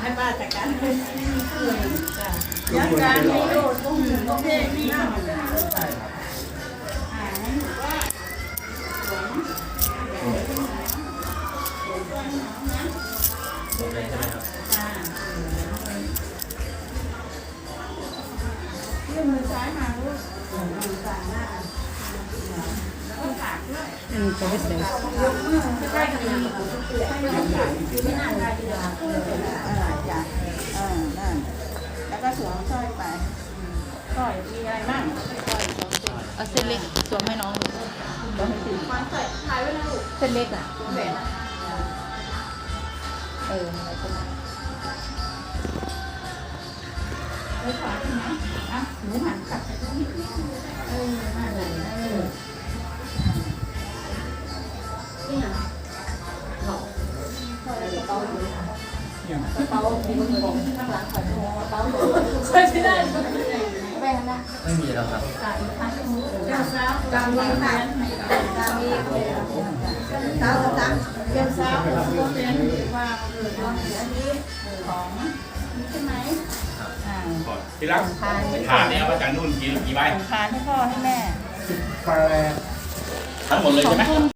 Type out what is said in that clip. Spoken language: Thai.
ให้ป้าจัดการให้จ้ะยังการมีโดดต้องต้องเพลงนี่นะอ่าให้หนูว่าสวมจ้ายื่นมือซ้ายมาลูกมือสั่นหน้าแล้วก็ป อืมจะเฮ็ดได้ยกมือใกล้ๆกันเลยอ่าได้ดีกว่าเออจ้ะเออนั่นแล้วก็สวมสร้อยไปสร้อยมีอะไรบ้างสร้อยสวมสิเอาเส้นเล็กสวมให้น้องดูสวมสิวานใส่ถ่ายไว้นะลูกเส้นเล็กอะเอออะไรก็ได้ไว้ขวาใช่ไหมอะหนูหันกลับไปตรงนี้เออนั่นแหละเอ เปาอยู่เปามีมือข้างหลังขอโทษเปาอยู่ใช่ไม่ได้แบ่งนะไม่มีแล้วครับจ่ายพันมือเจ้าสาวกามีค่ะกามีสาวสาวเจ้าสาวก็เป็นว่าเออลองเสียนี้ของนี่ใช่ไหมอ่าก่อนที่รักทานถาดเนี่ยเอามาจากนู่นกี่กี่ใบทานให้พ่อให้แม่ทั้งหมดเลยใช่ไหม